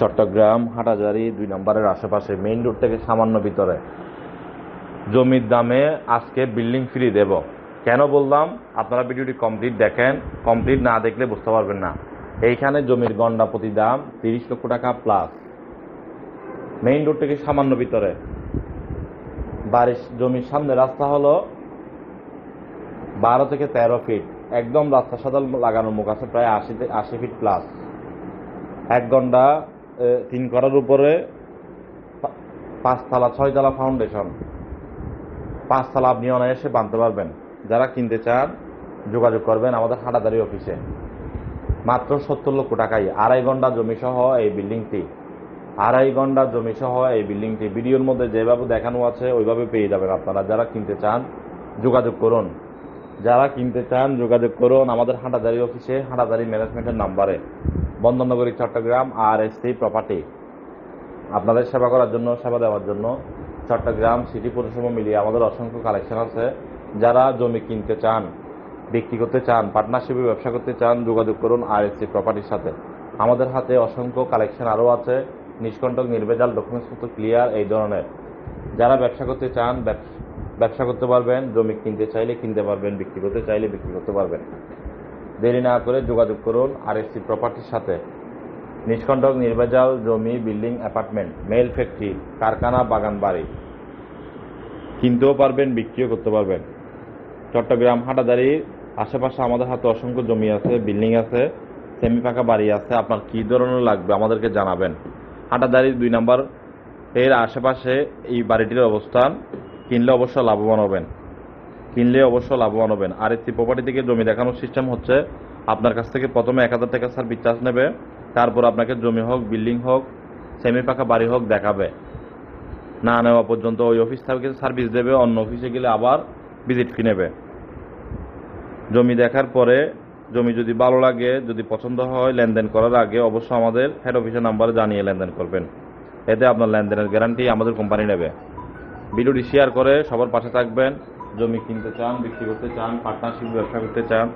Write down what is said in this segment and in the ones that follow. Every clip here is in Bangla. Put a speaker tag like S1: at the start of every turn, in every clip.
S1: চট্টগ্রাম, হাটাজারি দুই নম্বরের আশেপাশে, মেইন রোড থেকে সামান্য ভিতরে। জমির দামে আজকে বিল্ডিং ফ্রি দেব। কেন বললাম? আপনারা ভিডিওটি কমপ্লিট দেখেন। কমপ্লিট না দেখলে বুঝতে পারবেন না। এইখানে জমির গন্ডা প্রতি দাম তিরিশ লক্ষ টাকা প্লাস মেইন রোড থেকে সামান্য ভিতরে। বাড়ির জমির সামনে রাস্তা হলো বারো থেকে তেরো ফিট একদম রাস্তা সাদাল লাগানোর মুখ আছে, প্রায় আশি আশি ফিট প্লাস এক ঘণ্টা তিন করার উপরে পাঁচতলা, ছয়তলা ফাউন্ডেশন পাঁচতলা আপনি অনায়াসে বাঁধতে পারবেন। যারা কিনতে চান, যোগাযোগ করবেন আমাদের হাটাদারি অফিসে। মাত্র সত্তর লক্ষ টাকায় আড়াই ঘণ্টা জমি সহ এই বিল্ডিংটি। আড়াই ঘণ্টা জমি সহ এই বিল্ডিংটি। ভিডিওর মধ্যে যেভাবে দেখানো আছে, ওইভাবে পেয়ে যাবেন আপনারা। যারা কিনতে চান, যোগাযোগ করুন। যারা কিনতে চান, যোগাযোগ করুন আমাদের হাটাদারি অফিসে, হাটাদারি ম্যানেজমেন্টের নাম্বারে। বন্দরনগরী, Chattogram R S C property আপনাদের সেবা করার জন্য, সেবা দেওয়ার জন্য চট্টগ্রাম সিটি পৌরসভা মিলিয়ে আমাদের অসংখ্য কালেকশন আছে। যারা জমি কিনতে চান, বিক্রি করতে চান পার্টনারশিপে ব্যবসা করতে চান, যোগাযোগ করুন আর এস সি প্রপার্টির সাথে। আমাদের হাতে অসংখ্য কালেকশন আরও আছে। নিষ্কণ্টক, নির্ভেজাল ডকুমেন্টসপত্র ক্লিয়ার এই ধরনের। যারা ব্যবসা করতে চান, ব্যবস- ব্যবসা করতে পারবেন, জমি কিনতে চাইলে কিনতে পারবেন, বিক্রি করতে চাইলে বিক্রি করতে পারবেন। দেরি না করে যোগাযোগ করুন আর এস সি প্রপার্টির সাথে। নিষ্কণ্টক নির্ভেজাল জমি, বিল্ডিং, অ্যাপার্টমেন্ট, মেল ফ্যাক্টরি, কারখানা, বাগান, বাড়ি। কিনতেও পারবেন, বিক্রিও করতে পারবেন। চট্টগ্রাম হাটাদারির আশেপাশে আমাদের হাতে অসংখ্য জমি আছে, বিল্ডিং আছে সেমি পাকা বাড়ি আছে। আপনার কী ধরনের লাগবে আমাদেরকে জানাবেন। হাটাদারির দুই নাম্বার এর আশেপাশে এই বাড়িটির অবস্থান। কিনলে অবশ্য লাভবান হবেন। কিনলে অবশ্য লাভবান হবেন। আর এসি প্রপার্টি থেকে জমি দেখানোর সিস্টেম হচ্ছে, আপনার কাছ থেকে প্রথমে এক হাজার টাকা সার্ভিস চার্জ নেবে, তারপর আপনাকে জমি হোক বিল্ডিং হোক সেমি পাকা বাড়ি হোক দেখাবে। না নেওয়া পর্যন্ত ওই অফিস থেকে সার্ভিস দেবে, অন্য অফিসে গেলে আবার ভিজিট ফি নেবে। জমি দেখার পরে জমি যদি ভালো লাগে, যদি পছন্দ হয়, লেনদেন করার আগে অবশ্য আমাদের হেড অফিসের নাম্বারে জানিয়ে লেনদেন করবেন। এতে আপনার লেনদেনের গ্যারান্টি আমাদের কোম্পানি নেবে। ভিডিওটি শেয়ার করে সবার পাশে থাকবেন। জমি কিনতে চান, বিক্রি করতে চান পার্টনারশিপ ব্যবসা করতে চান,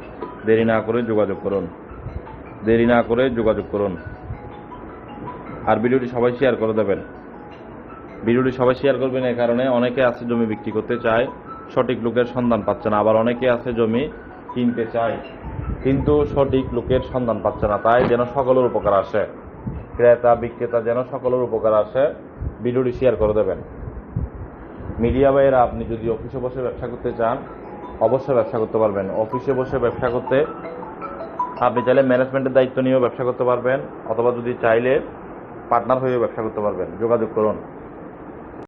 S1: দেরি না করে যোগাযোগ করুন। দেরি না করে যোগাযোগ করুন। আর ভিডিওটি সবাই শেয়ার করে দেবেন। ভিডিওটি সবাই শেয়ার করবেন এই কারণে অনেকে আছে জমি বিক্রি করতে চায়, সঠিক লোকের সন্ধান পাচ্ছে না। আবার অনেকে আছে জমি কিনতে চায়, কিন্তু সঠিক লোকের সন্ধান পাচ্ছে না। তাই যেন সকলের উপকার আসে। ক্রেতা, বিক্রেতা যেন সকলের উপকার আসে। ভিডিওটি শেয়ার করে দেবেন। মিডিয়া ভাইয়েরা, আপনি যদি অফিসে বসে ব্যবসা করতে চান, অবশ্যই ব্যবসা করতে পারবেন। অফিসে বসে ব্যবসা করতে আপনি চাইলে ম্যানেজমেন্টের দায়িত্ব নিয়েও ব্যবসা করতে পারবেন, অথবা যদি চাইলে পার্টনার হয়েও ব্যবসা করতে পারবেন। যোগাযোগ করুন।